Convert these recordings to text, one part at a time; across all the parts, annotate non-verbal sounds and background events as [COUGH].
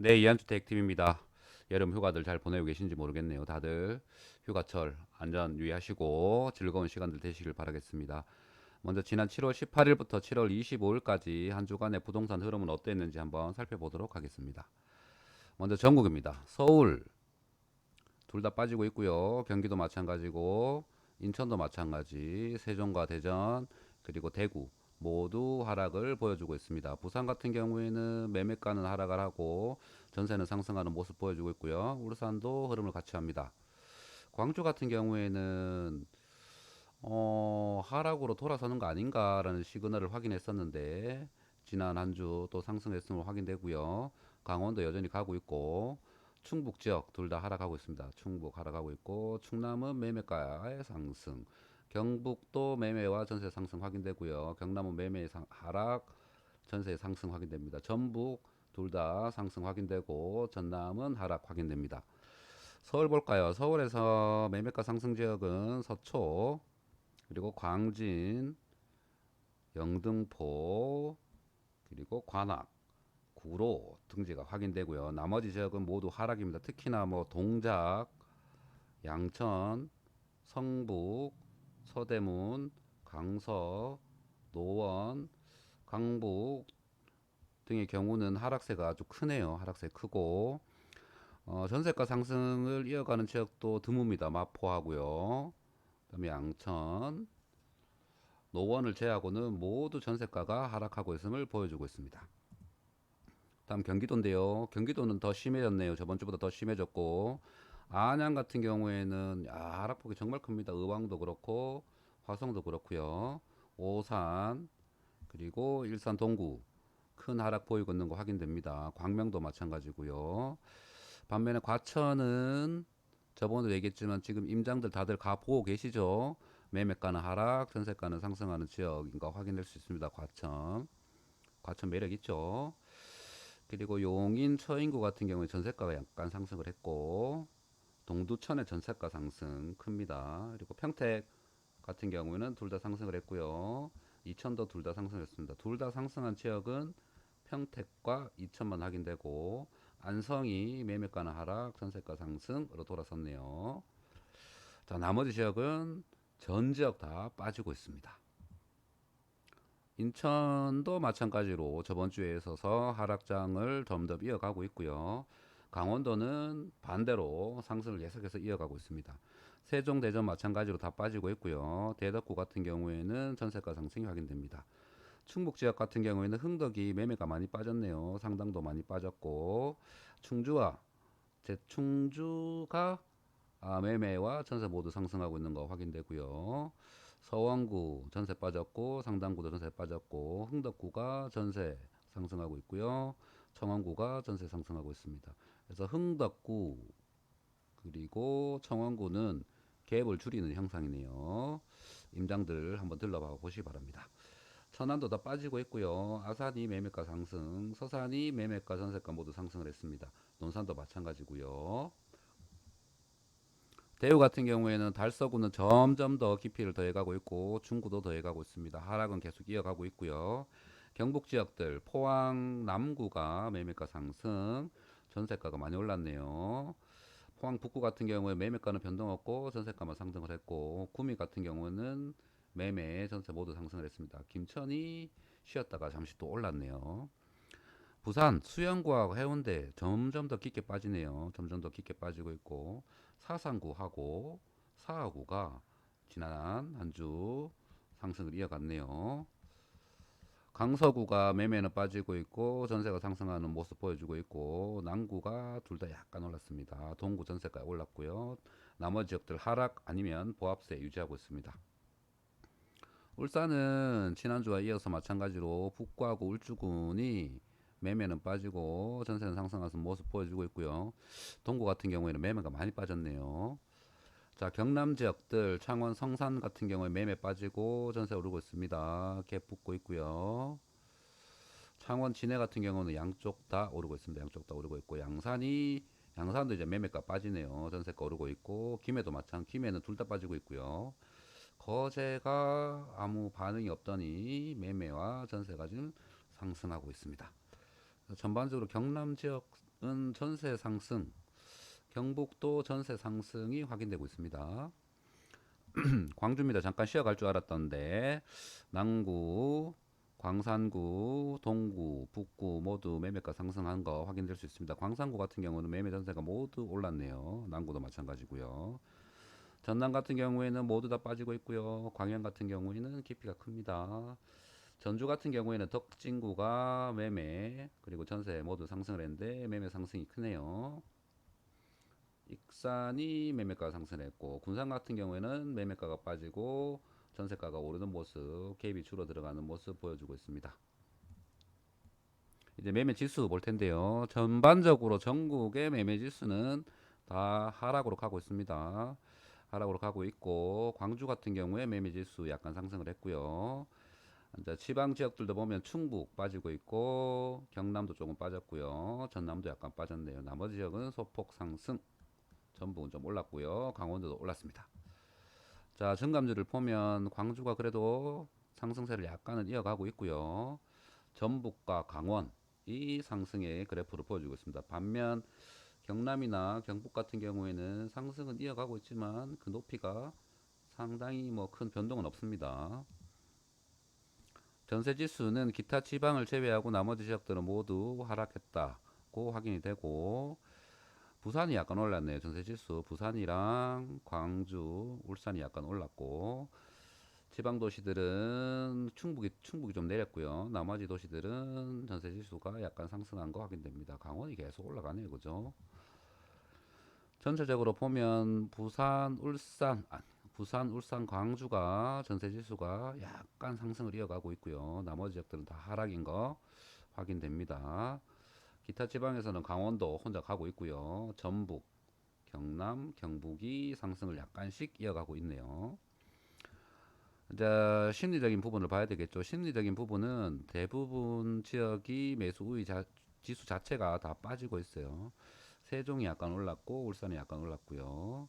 네, 이한주택 팀입니다. 여름 휴가들 잘 보내고 계신지 모르겠네요. 다들 휴가철 안전 유의하시고 즐거운 시간들 되시길 바라겠습니다. 먼저 지난 7월 18일부터 7월 25일까지 한 주간의 부동산 흐름은 어땠는지 한번 살펴보도록 하겠습니다. 먼저 전국입니다. 서울 둘 다 빠지고 있고요. 경기도 마찬가지고 인천도 마찬가지, 세종과 대전 그리고 대구 모두 하락을 보여주고 있습니다. 부산 같은 경우에는 매매가는 하락을 하고 전세는 상승하는 모습 보여주고 있고요. 울산도 흐름을 같이 합니다. 광주 같은 경우에는 어, 하락으로 돌아서는 거 아닌가라는 시그널을 확인했었는데 지난 한 주 또 상승했음을 확인되고요. 강원도 여전히 가고 있고 충북 지역 둘 다 하락하고 있습니다. 충북 하락하고 있고 충남은 매매가의 상승, 경북도 매매와 전세 상승 확인되고요. 경남은 매매 상, 하락, 전세 상승 확인됩니다. 전북 둘 다 상승 확인되고 전남은 하락 확인됩니다. 서울 볼까요? 서울에서 매매가 상승 지역은 서초 그리고 광진, 영등포 그리고 관악, 구로 등지가 확인되고요. 나머지 지역은 모두 하락입니다. 특히나 뭐 동작, 양천, 성북, 서대문, 강서, 노원, 강북 등의 경우는 하락세가 아주 크네요. 하락세 크고 어, 전세가 상승을 이어가는 지역도 드뭅니다. 마포하고요. 그다음에 양천, 노원을 제외하고는 모두 전세가가 하락하고 있음을 보여주고 있습니다. 다음 경기도인데요. 경기도는 더 심해졌네요. 저번 주보다 더 심해졌고 안양 같은 경우에는 야, 하락폭이 정말 큽니다. 의왕도 그렇고 화성도 그렇고요. 오산 그리고 일산 동구 큰 하락 보이고 있는 거 확인됩니다. 광명도 마찬가지고요. 반면에 과천은 저번에도 얘기했지만 지금 임장들 다들 가 보고 계시죠? 매매가는 하락, 전세가는 상승하는 지역인 거 확인될 수 있습니다. 과천. 과천 매력 있죠? 그리고 용인, 처인구 같은 경우에 전세가가 약간 상승을 했고 동두천의 전세가 상승 큽니다. 그리고 평택 같은 경우에는 둘 다 상승을 했고요. 이천도 둘 다 상승했습니다. 둘 다 상승한 지역은 평택과 이천만 확인되고 안성이 매매가는 하락, 전세가 상승으로 돌아섰네요. 자, 나머지 지역은 전 지역 다 빠지고 있습니다. 인천도 마찬가지로 저번 주에 있어서 하락장을 점점 이어가고 있고요. 강원도는 반대로 상승을 계속해서 이어가고 있습니다. 세종, 대전 마찬가지로 다 빠지고 있고요. 대덕구 같은 경우에는 전세가 상승이 확인됩니다. 충북 지역 같은 경우에는 흥덕이 매매가 많이 빠졌네요. 상당도 많이 빠졌고 충주와 제충주가 아, 매매와 전세 모두 상승하고 있는 거 확인되고요. 서원구 전세 빠졌고 상당구도 전세 빠졌고 흥덕구가 전세 상승하고 있고요. 청원구가 전세 상승하고 있습니다. 그래서 흥덕구 그리고 청원구는 갭을 줄이는 형상이네요. 임장들 한번 들러봐 보시기 바랍니다. 천안도 다 빠지고 있고요. 아산이 매매가 상승, 서산이 매매가 전세가 모두 상승을 했습니다. 논산도 마찬가지고요. 대우 같은 경우에는 달서구는 점점 더 깊이를 더해가고 있고 중구도 더해가고 있습니다. 하락은 계속 이어가고 있고요. 경북 지역들 포항 남구가 매매가 상승, 전세가가 많이 올랐네요. 포항 북구 같은 경우에 매매가는 변동 없고 전세가만 상승을 했고 구미 같은 경우는 매매 전세 모두 상승을 했습니다. 김천이 쉬었다가 잠시 또 올랐네요. 부산 수영구하고 해운대 점점 더 깊게 빠지네요. 점점 더 깊게 빠지고 있고 사상구하고 사하구가 지난 한 주 상승을 이어갔네요. 강서구가 매매는 빠지고 있고 전세가 상승하는 모습 보여주고 있고 남구가 둘 다 약간 올랐습니다. 동구 전세가 올랐고요. 나머지 지역들 하락 아니면 보합세 유지하고 있습니다. 울산은 지난주와 이어서 마찬가지로 북구하고 울주군이 매매는 빠지고 전세는 상승하는 모습 보여주고 있고요. 동구 같은 경우에는 매매가 많이 빠졌네요. 자, 경남 지역들 창원 성산 같은 경우에 매매 빠지고 전세 오르고 있습니다. 갭 붙고 있고요. 창원 진해 같은 경우는 양쪽 다 오르고 있습니다. 양쪽 다 오르고 있고 양산이 양산도 이제 매매가 빠지네요. 전세가 오르고 있고 김해도 마찬 김해는 둘 다 빠지고 있고요. 거제가 아무 반응이 없더니 매매와 전세가 지금 상승하고 있습니다. 전반적으로 경남 지역 서울은 전세 상승, 경북도 전세 상승이 확인되고 있습니다. [CLEARS THROAT] 광주입니다. 잠깐 쉬어갈 줄 알았던데 남구, 광산구, 동구, 북구 모두 매매가 상승한 거 확인될 수 있습니다. 광산구 같은 경우는 매매 전세가 모두 올랐네요. 남구도 마찬가지고요. 전남 같은 경우에는 모두 다 빠지고 있고요. 광양 같은 경우에는 깊이가 큽니다. 전주 같은 경우에는 덕진구가 매매 그리고 전세 모두 상승을 했는데 매매 상승이 크네요. 익산이 매매가 상승했고 군산 같은 경우에는 매매가가 빠지고 전세가가 오르는 모습, 갭이 줄어 들어가는 모습 보여주고 있습니다. 이제 매매 지수 볼 텐데요. 전반적으로 전국의 매매 지수는 다 하락으로 가고 있습니다. 하락으로 가고 있고 광주 같은 경우에 매매 지수 약간 상승을 했고요. 이제 지방 지역들도 보면 충북 빠지고 있고 경남도 조금 빠졌고요. 전남도 약간 빠졌네요. 나머지 지역은 소폭 상승. 전북은 좀 올랐고요. 강원도도 올랐습니다. 자, 증감주를 보면 광주가 그래도 상승세를 약간은 이어가고 있고요. 전북과 강원 이 상승의 그래프를 보여주고 있습니다. 반면 경남이나 경북 같은 경우에는 상승은 이어가고 있지만 그 높이가 상당히 뭐 큰 변동은 없습니다. 전세 지수는 기타 지방을 제외하고 나머지 지역들은 모두 하락했다고 확인이 되고 부산이 약간 올랐네요. 전세 지수 부산이랑 광주, 울산이 약간 올랐고 지방 도시들은 충북이 충북이 좀 내렸고요. 나머지 도시들은 전세 지수가 약간 상승한 거 확인됩니다. 강원이 계속 올라가네요. 그죠? 전체적으로 보면 부산, 울산, 아, 부산, 울산, 광주가 전세 지수가 약간 상승을 이어가고 있고요. 나머지 지역들은 다 하락인 거 확인됩니다. 기타 지방에서는 강원도 혼자 가고 있고요. 전북, 경남, 경북이 상승을 약간씩 이어가고 있네요. 이제 심리적인 부분을 봐야 되겠죠. 심리적인 부분은 대부분 지역이 매수 우위 자, 지수 자체가 다 빠지고 있어요. 세종이 약간 올랐고 울산이 약간 올랐고요.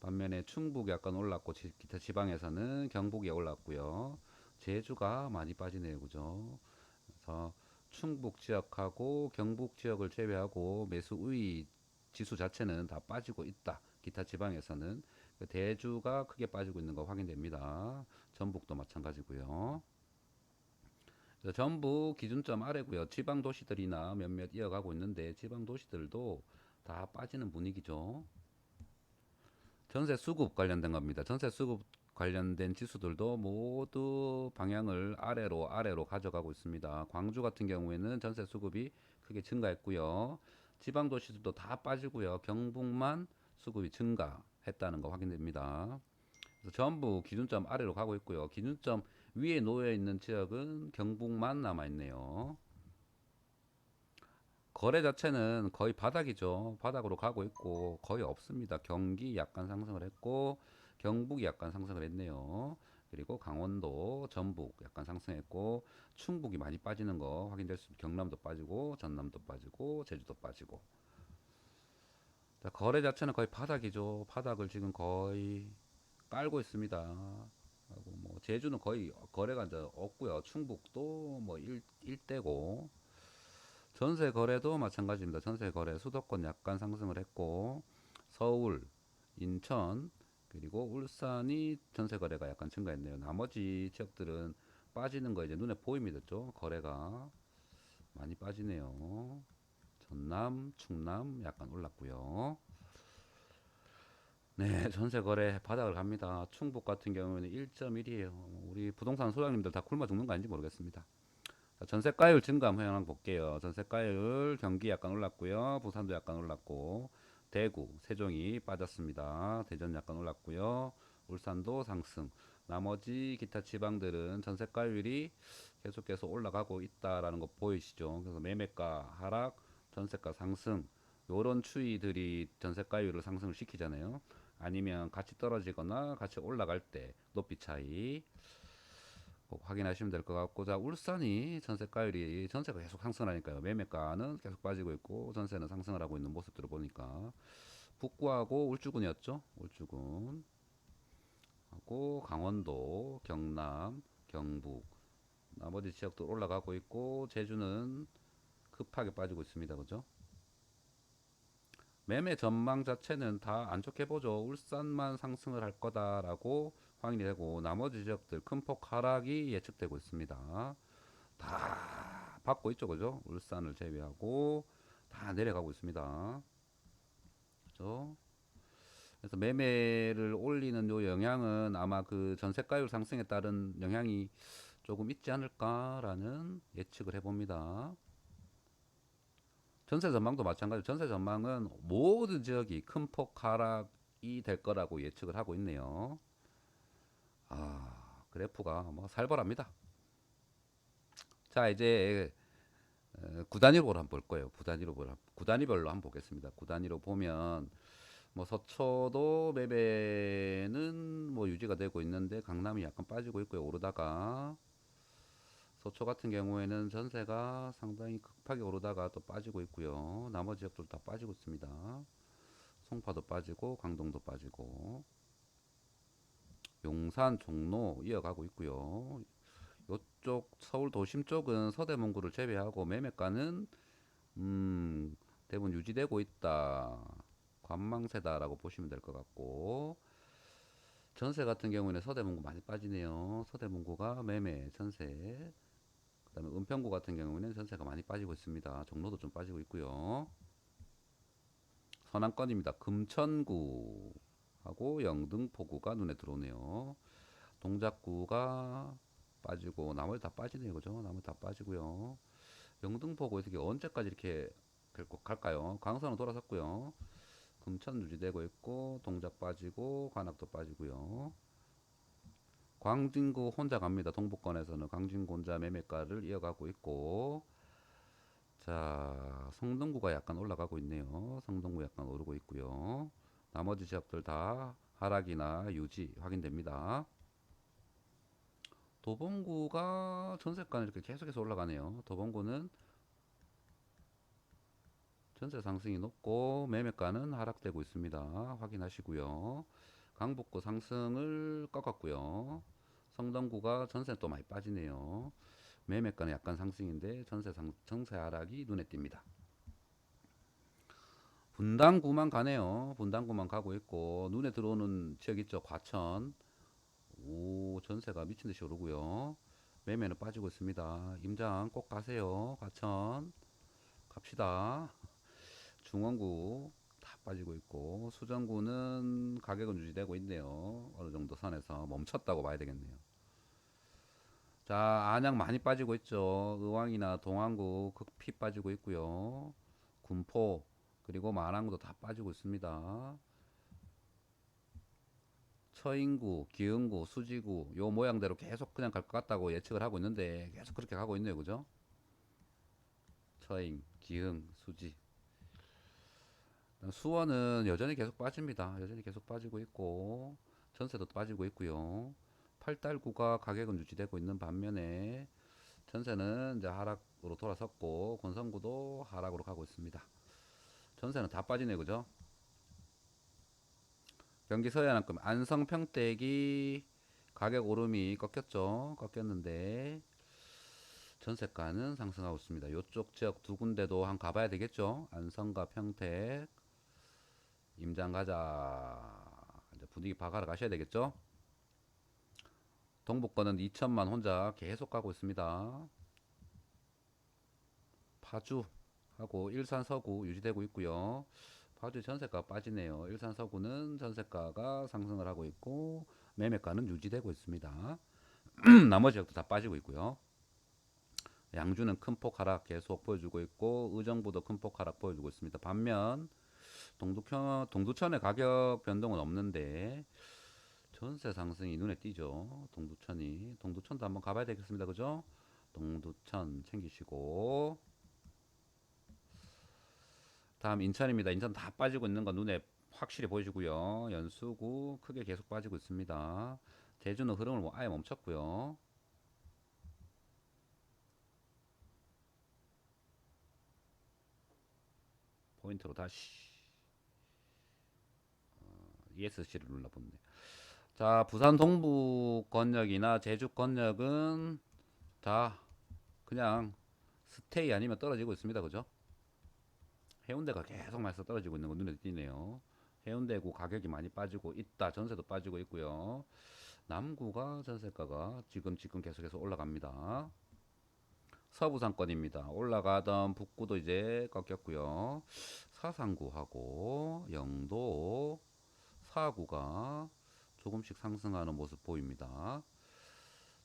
반면에 충북이 약간 올랐고 지, 기타 지방에서는 경북이 올랐고요. 제주가 많이 빠지네요. 그죠? 그래서 충북 지역하고 경북 지역을 제외하고 매수 우위 지수 자체는 다 빠지고 있다. 기타 지방에서는 그 대주가 크게 빠지고 있는 거 확인됩니다. 전북도 마찬가지고요. 전북 기준점 아래고요. 지방 도시들이나 몇몇 이어가고 있는데 지방 도시들도 다 빠지는 분위기죠. 전세 수급 관련된 겁니다. 전세 수급 관련된 지수들도 모두 방향을 아래로 아래로 가져가고 있습니다. 광주 같은 경우에는 전세 수급이 크게 증가했고요. 지방 도시들도 다 빠지고요. 경북만 수급이 증가했다는 거 확인됩니다. 그래서 전부 기준점 아래로 가고 있고요. 기준점 위에 놓여 있는 지역은 경북만 남아 있네요. 거래 자체는 거의 바닥이죠. 바닥으로 가고 있고 거의 없습니다. 경기 약간 상승을 했고 경북이 약간 상승을 했네요. 그리고 강원도, 전북 약간 상승했고 충북이 많이 빠지는 거 확인될 수. 경남도 빠지고 전남도 빠지고 제주도 빠지고 자, 거래 자체는 거의 바닥이죠. 바닥을 지금 거의 깔고 있습니다. 하고 뭐 제주는 거의 거래가 이제 없고요. 충북도 뭐 1, 1대고 전세 거래도 마찬가지입니다. 전세 거래 수도권 약간 상승을 했고 서울, 인천 그리고 울산이 전세 거래가 약간 증가했네요. 나머지 지역들은 빠지는 거 이제 눈에 보입니다. 죠 거래가 많이 빠지네요. 전남, 충남 약간 올랐고요. 네, 전세 거래 바닥을 갑니다. 충북 같은 경우에는 1.1이에요. 우리 부동산 소장님들 다 굶어 죽는 거 아닌지 모르겠습니다. 자, 전세가율 증감 현황 볼게요. 전세가율 경기 약간 올랐고요. 부산도 약간 올랐고 대구, 세종이 빠졌습니다. 대전 약간 올랐고요. 울산도 상승. 나머지 기타 지방들은 전세가율이 계속해서 올라가고 있다라는 거 보이시죠? 그래서 매매가 하락, 전세가 상승 요런 추이들이 전세가율을 상승을 시키잖아요. 아니면 같이 떨어지거나 같이 올라갈 때 높이 차이 꼭 확인하시면 될 것 같고 자 울산이 전세가율이 전세가 계속 상승하니까요. 매매가는 계속 빠지고 있고 전세는 상승을 하고 있는 모습들을 보니까. 북구하고 울주군이었죠? 울주군. 하고 강원도 경남 경북. 나머지 지역도 올라가고 있고 제주는 급하게 빠지고 있습니다. 그죠? 매매 전망 자체는 다 안 좋게 보죠. 울산만 상승을 할 거다라고 확인이 되고 나머지 지역들 큰 폭 하락이 예측되고 있습니다. 다 받고 있죠, 그죠? 울산을 제외하고 다 내려가고 있습니다. 그죠? 그래서 매매를 올리는 요 영향은 아마 그 전세가율 상승에 따른 영향이 조금 있지 않을까라는 예측을 해봅니다. 전세 전망도 마찬가지. 전세 전망은 모든 지역이 큰 폭 하락이 될 거라고 예측을 하고 있네요. 아, 그래프가 뭐 살벌합니다. 자, 이제 어, 구단위로 한번 볼 거예요. 구단위로 볼 구단위별로 한번 보겠습니다. 구단위로 보면 뭐 서초도 매매는 뭐 유지가 되고 있는데 강남이 약간 빠지고 있고요. 오르다가 서초 같은 경우에는 전세가 상당히 급하게 오르다가 또 빠지고 있고요. 나머지 지역들 다 빠지고 있습니다. 송파도 빠지고 강동도 빠지고 용산, 종로 이어가고 있고요. 요쪽 서울 도심 쪽은 서대문구를 제외하고 매매가는 음, 대부분 유지되고 있다. 관망세다라고 보시면 될 것 같고 전세 같은 경우에는 서대문구 많이 빠지네요. 서대문구가 매매, 전세. 그다음에 은평구 같은 경우에는 전세가 많이 빠지고 있습니다. 종로도 좀 빠지고 있고요. 선안권입니다. 금천구 하고 영등포구가 눈에 들어오네요. 동작구가 빠지고 나머지 다 빠지네요. 그죠? 나머지 다 빠지고요. 영등포구에서 이게 언제까지 이렇게 결국 갈까요? 강선은 돌아섰고요. 금천 유지되고 있고 동작 빠지고 관악도 빠지고요. 광진구 혼자 갑니다. 동북권에서는 광진구 혼자 매매가를 이어가고 있고 자 성동구가 약간 올라가고 있네요. 성동구 약간 오르고 있고요. 나머지 지역들 다 하락이나 유지 확인됩니다. 도봉구가 전세가는 이렇게 계속해서 올라가네요. 도봉구는 전세 상승이 높고 매매가는 하락되고 있습니다. 확인하시고요. 강북구 상승을 꺾었고요. 성동구가 전세 또 많이 빠지네요. 매매가는 약간 상승인데 전세 상 전세 하락이 눈에 띕니다. 분당구만 가네요. 분당구만 가고 있고 눈에 들어오는 지역 있죠. 과천. 오 전세가 미친 듯이 오르고요. 매매는 빠지고 있습니다. 임장 꼭 가세요. 과천 갑시다. 중원구 다 빠지고 있고 수정구는 가격은 유지되고 있네요. 어느 정도 선에서 멈췄다고 봐야 되겠네요. 자 안양 많이 빠지고 있죠. 의왕이나 동안구 극피 빠지고 있고요. 군포 그리고 마랑구도 다 빠지고 있습니다. 처인구, 기흥구, 수지구 요 모양대로 계속 그냥 갈 것 같다고 예측을 하고 있는데 계속 그렇게 가고 있네요. 그죠? 처인, 기흥, 수지 수원은 여전히 계속 빠집니다. 여전히 계속 빠지고 있고 전세도 빠지고 있고요. 팔달구가 가격은 유지되고 있는 반면에 전세는 이제 하락으로 돌아섰고 권성구도 하락으로 가고 있습니다. 전세는 다 빠지네 그죠? 경기 서해안급 안성 평택이 가격 오름이 꺾였죠. 꺾였는데 전세가는 상승하고 있습니다. 이쪽 지역 두 군데도 한 가봐야 되겠죠. 안성과 평택 임장 가자. 이제 분위기 봐가러 가셔야 되겠죠. 동북권은 2천만 혼자 계속 가고 있습니다. 파주 하고 일산 서구 유지되고 있고요. 파주 전세가 빠지네요. 일산 서구는 전세가가 상승을 하고 있고 매매가는 유지되고 있습니다. [CLEARS THROAT] 나머지 지역도 다 빠지고 있고요. 양주는 큰 폭 하락 계속 보여주고 있고 의정부도 큰 폭 하락 보여주고 있습니다. 반면 동두천 동두천의 가격 변동은 없는데 전세 상승이 눈에 띄죠. 동두천이 동두천도 한번 가봐야 되겠습니다. 그죠? 동두천 챙기시고 다음 인천입니다. 인천 다 빠지고 있는 거 눈에 확실히 보이시고요. 연수구 크게 계속 빠지고 있습니다. 제주는 흐름을 뭐 아예 멈췄고요. 포인트로 다시 어, ESC를 눌러보네. 자, 부산 동부 권역이나 제주 권역은 다 그냥 스테이 아니면 떨어지고 있습니다. 그죠? 해운대가 계속 말서 떨어지고 있는 거 눈에 띄네요. 해운대구 가격이 많이 빠지고 있다. 전세도 빠지고 있고요. 남구가 전세가가 지금 지금 계속해서 올라갑니다. 서부 상권입니다. 올라가던 북구도 이제 꺾였고요. 사상구하고 영도, 사구가 조금씩 상승하는 모습 보입니다.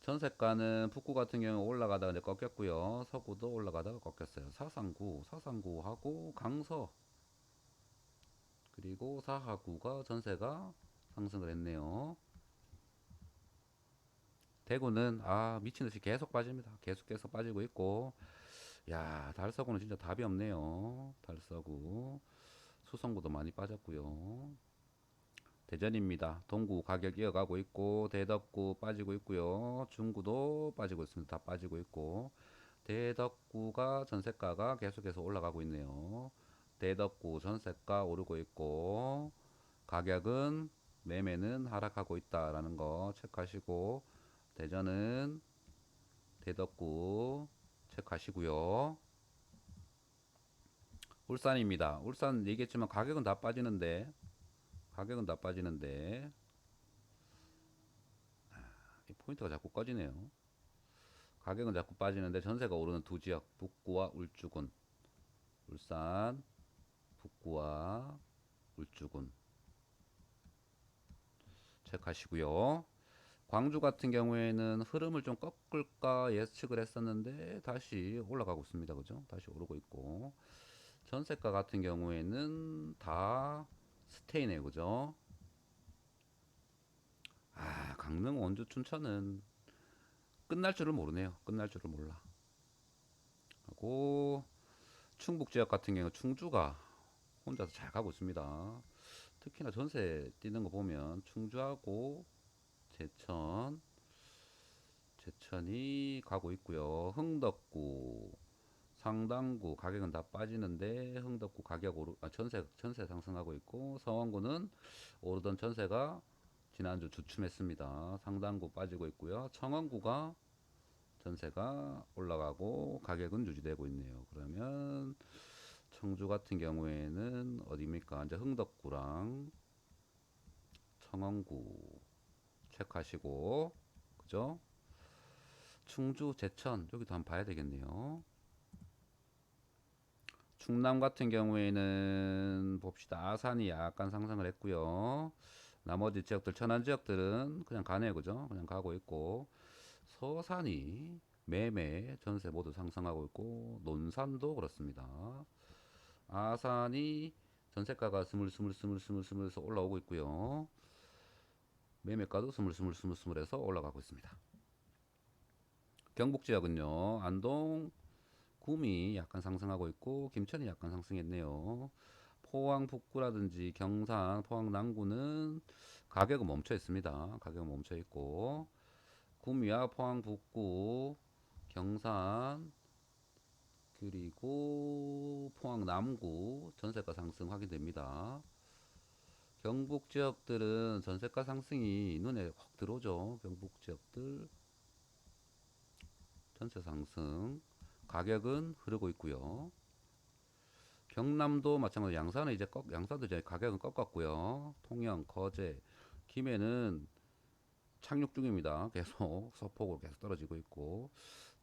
전세가는 북구 같은 경우 올라가다가 이제 꺾였고요. 서구도 올라가다가 꺾였어요. 사상구, 사상구하고 강서 그리고 사하구가 전세가 상승을 했네요. 대구는 아 미친 듯이 계속 빠집니다. 계속 계속 빠지고 있고 야 달서구는 진짜 답이 없네요. 달서구 수성구도 많이 빠졌고요. 대전입니다. 동구 가격 이어가고 있고 대덕구 빠지고 있고요. 중구도 빠지고 있습니다. 다 빠지고 있고 대덕구가 전세가가 계속해서 올라가고 있네요. 대덕구 전세가 오르고 있고 가격은 매매는 하락하고 있다라는 거 체크하시고 대전은 대덕구 체크하시고요. 울산입니다. 울산 얘기했지만 가격은 다 빠지는데 가격은 다 빠지는데 아, 이 포인트가 자꾸 꺼지네요. 가격은 자꾸 빠지는데 전세가 오르는 두 지역 북구와 울주군 울산 북구와 울주군 체크하시고요. 광주 같은 경우에는 흐름을 좀 꺾을까 예측을 했었는데 다시 올라가고 있습니다. 그죠? 다시 오르고 있고 전세가 같은 경우에는 다 스테이네요. 그죠? 아, 강릉, 원주, 춘천은 끝날 줄을 모르네요. 끝날 줄을 몰라. 하고 충북 지역 같은 경우 충주가 혼자서 잘 가고 있습니다. 특히나 전세 뛰는 거 보면 충주하고 제천 제천이 가고 있고요. 흥덕구 상당구 가격은 다 빠지는데 흥덕구 가격 오르 아, 전세 전세 상승하고 있고 서원구는 오르던 전세가 지난주 주춤했습니다. 상당구 빠지고 있고요. 청원구가 전세가 올라가고 가격은 유지되고 있네요. 그러면 청주 같은 경우에는 어디입니까? 이제 흥덕구랑 청원구 체크하시고 그죠? 충주, 제천 여기도 한번 봐야 되겠네요. 충남 같은 경우에는 봅시다. 아산이 약간 상승을 했고요. 나머지 지역들 천안 지역들은 그냥 가네요. 그죠? 그냥 가고 있고 서산이 매매 전세 모두 상승하고 있고 논산도 그렇습니다. 아산이 전세가가 스물스물스물스물스물해서 올라오고 있고요. 매매가도 스물스물스물스물해서 올라가고 있습니다. 경북 지역은요. 안동 구미 약간 상승하고 있고 김천이 약간 상승했네요. 포항 북구라든지 경산, 포항 남구는 가격은 멈춰 있습니다. 가격은 멈춰 있고 구미와 포항 북구, 경산 그리고 포항 남구 전세가 상승 확인됩니다. 경북 지역들은 전세가 상승이 눈에 확 들어오죠. 경북 지역들 전세 상승 가격은 흐르고 있고요. 경남도 마찬가지로 양산은 이제 꺾, 양산도 이제 가격은 꺾었고요. 통영, 거제, 김해는 착륙 중입니다. [LAUGHS] 계속 소폭으로 계속 떨어지고 있고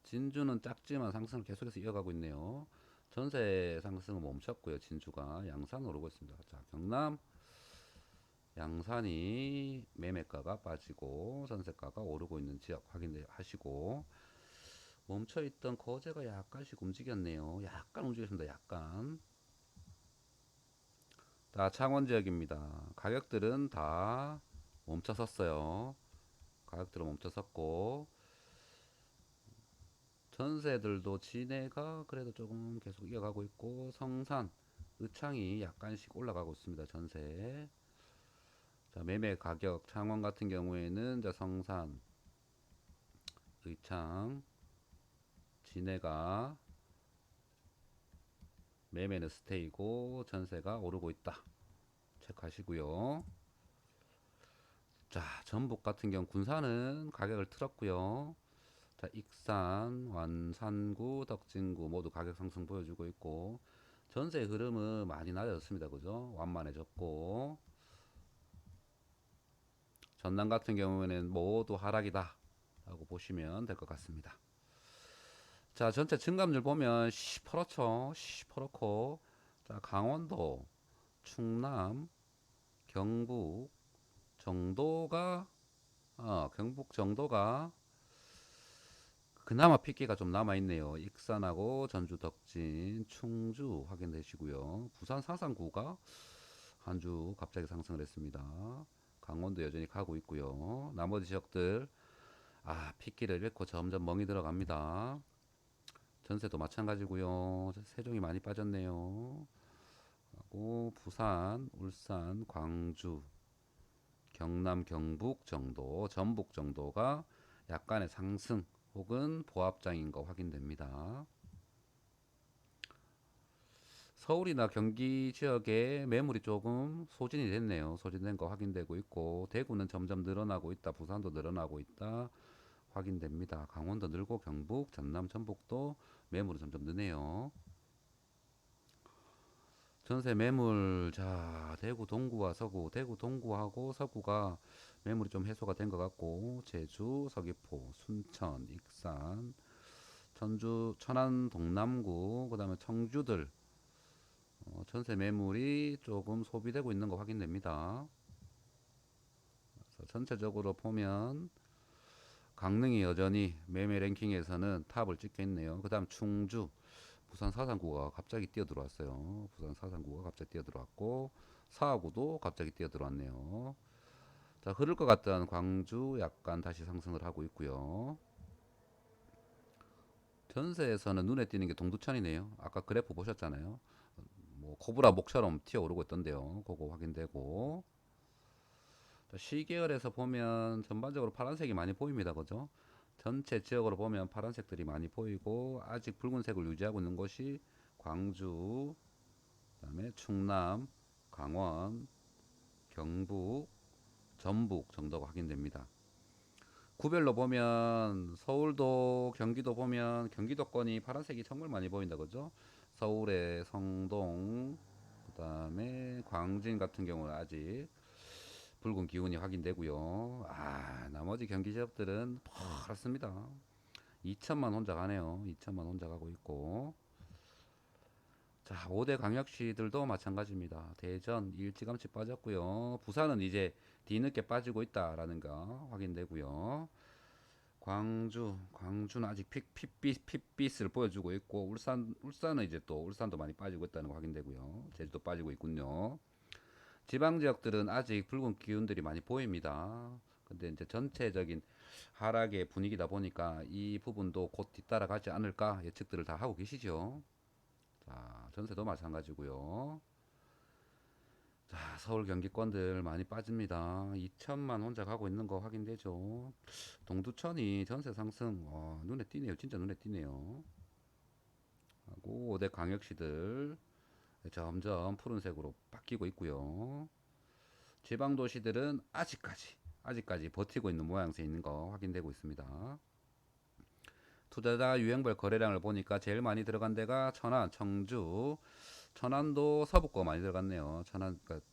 진주는 작지만 상승을 계속해서 이어가고 있네요. 전세 상승은 멈췄고요. 진주가 양산 오르고 있습니다. 자, 경남 양산이 매매가가 빠지고 전세가가 오르고 있는 지역 확인하시고 멈춰있던 거제가 약간씩 움직였네요. 약간 움직였습니다. 약간. 다 창원 지역입니다. 가격들은 다 멈춰섰어요. 가격들은 멈춰섰고 전세들도 진해가 그래도 조금 계속 이어가고 있고 성산, 의창이 약간씩 올라가고 있습니다. 전세. 자, 매매 가격 창원 같은 경우에는 자 성산, 의창, 진해가 매매는 스테이고 전세가 오르고 있다. 체크하시고요. 자, 전북 같은 경우 군산은 가격을 틀었고요. 자, 익산, 완산구, 덕진구 모두 가격 상승 보여주고 있고 전세 흐름은 많이 낮아졌습니다. 그죠? 완만해졌고 전남 같은 경우에는 모두 하락이다 라고 보시면 될 것 같습니다. 자, 전체 증감률 보면 시퍼렇죠. 시퍼렇고 자, 강원도, 충남, 경북 정도가 어, 경북 정도가 그나마 핏기가 좀 남아 있네요. 익산하고 전주 덕진, 충주 확인되시고요. 부산 상산구가 한 주 갑자기 상승을 했습니다. 강원도 여전히 가고 있고요. 나머지 지역들 아 핏기를 잃고 점점 멍이 들어갑니다. 전세도 마찬가지고요. 세종이 많이 빠졌네요. 하고 부산, 울산, 광주, 경남, 경북 정도, 전북 정도가 약간의 상승 혹은 보합장인 거 확인됩니다. 서울이나 경기 지역에 매물이 조금 소진이 됐네요. 소진된 거 확인되고 있고 대구는 점점 늘어나고 있다. 부산도 늘어나고 있다. 확인됩니다. 강원도 늘고 경북, 전남, 전북도 매물이 점점 느네요. 전세 매물 자 대구 동구와 서구 대구 동구하고 서구가 매물이 좀 해소가 된 것 같고 제주 서귀포 순천 익산 전주 천안 동남구 그 다음에 청주들 어, 전세 매물이 조금 소비되고 있는 거 확인됩니다. 전체적으로 보면 강릉이 여전히 매매 랭킹에서는 탑을 찍고 있네요. 그 다음 충주 부산 사상구가 갑자기 뛰어 들어왔어요. 부산 사상구가 갑자기 뛰어 들어왔고 사하구도 갑자기 뛰어 들어왔네요. 자 흐를 것 같던 광주 약간 다시 상승을 하고 있고요. 전세에서는 눈에 띄는 게 동두천이네요. 아까 그래프 보셨잖아요. 뭐 코브라 목처럼 튀어 오르고 있던데요. 그거 확인되고 자, 시계열에서 보면 전반적으로 파란색이 많이 보입니다. 그죠? 전체 지역으로 보면 파란색들이 많이 보이고 아직 붉은색을 유지하고 있는 곳이 광주, 그다음에 충남, 강원, 경북, 전북 정도가 확인됩니다. 구별로 보면 서울도 경기도 보면 경기도권이 파란색이 정말 많이 보인다 그죠? 서울의 성동 그다음에 광진 같은 경우는 아직 붉은 기운이 확인되고요. 아, 나머지 경기 지역들은 파랗습니다. 2천만 혼자 가네요. 2천만 혼자 가고 있고. 자, 5대 광역시들도 마찬가지입니다. 대전 일찌감치 빠졌고요. 부산은 이제 뒤늦게 빠지고 있다라는 거 확인되고요. 광주, 광주는 아직 픽, 핏빛, 핏빛을 보여주고 있고 울산, 울산은 이제 또 울산도 많이 빠지고 있다는 거 확인되고요. 제주도 빠지고 있군요. 지방 지역들은 아직 붉은 기운들이 많이 보입니다. 근데 이제 전체적인 하락의 분위기다 보니까 이 부분도 곧 뒤따라가지 않을까 예측들을 다 하고 계시죠. 자, 전세도 마찬가지고요. 자, 서울 경기권들 많이 빠집니다. 2천만 혼자 가고 있는 거 확인되죠. 동두천이 전세 상승, 어, 눈에 띄네요. 진짜 눈에 띄네요. 하고 5대 광역시들 점점 푸른색으로 바뀌고 있고요. 지방 도시들은 아직까지 아직까지 버티고 있는 모양새 있는 거 확인되고 있습니다. 투자자 유형별 거래량을 보니까 제일 많이 들어간 데가 천안, 청주, 천안도 서북구 많이 들어갔네요. 천안 그러니까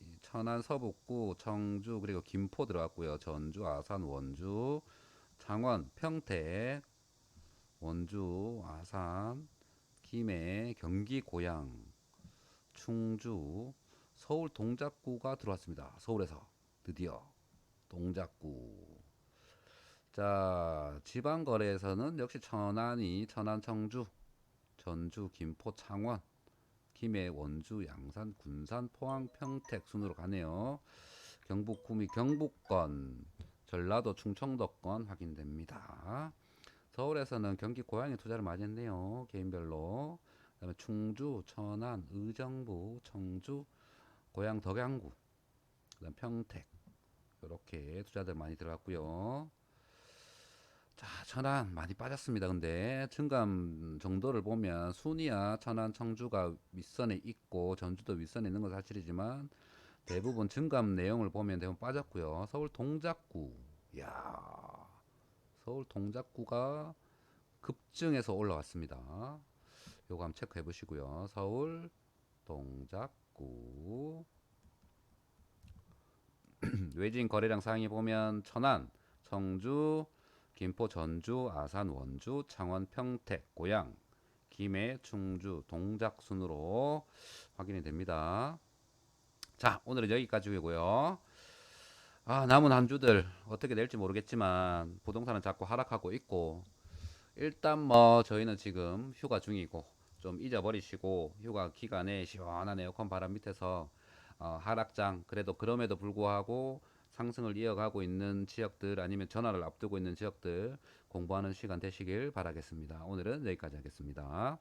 이 천안 서북구, 청주 그리고 김포 들어갔고요. 전주, 아산, 원주, 창원, 평택, 원주, 아산, 김해, 경기 고양, 충주, 서울 동작구가 들어왔습니다. 서울에서 드디어 동작구. 자, 지방 거래에서는 역시 천안이 천안, 청주, 전주, 김포, 창원, 김해, 원주, 양산, 군산, 포항, 평택 순으로 가네요. 경북 구미 경북권, 전라도 충청도권 확인됩니다. 서울에서는 경기 고양이 투자를 많이 했네요. 개인별로. 그다음에 충주, 천안, 의정부, 청주, 고양 덕양구, 그다음 평택 이렇게 투자들 많이 들어갔고요. 자, 천안 많이 빠졌습니다. 근데 증감 정도를 보면 순이야 천안, 청주가 윗선에 있고 전주도 윗선에 있는 건 사실이지만 대부분 증감 내용을 보면 대부분 빠졌고요. 서울 동작구, 야, 서울 동작구가 급증해서 올라왔습니다. 요거 한번 체크해 보시고요. 서울 동작구 [CLEARS THROAT] 외진 거래량 상위 보면 천안, 청주, 김포, 전주, 아산, 원주, 창원, 평택, 고양, 김해, 충주, 동작 순으로 확인이 됩니다. 자, 오늘은 여기까지고요. 아, 남은 한 주들 어떻게 될지 모르겠지만 부동산은 자꾸 하락하고 있고 일단 뭐 저희는 지금 휴가 중이고 좀 잊어버리시고 휴가 기간에 시원한 에어컨 바람 밑에서 어, 하락장 그래도 그럼에도 불구하고 상승을 이어가고 있는 지역들 아니면 전화를 앞두고 있는 지역들 공부하는 시간 되시길 바라겠습니다. 오늘은 여기까지 하겠습니다.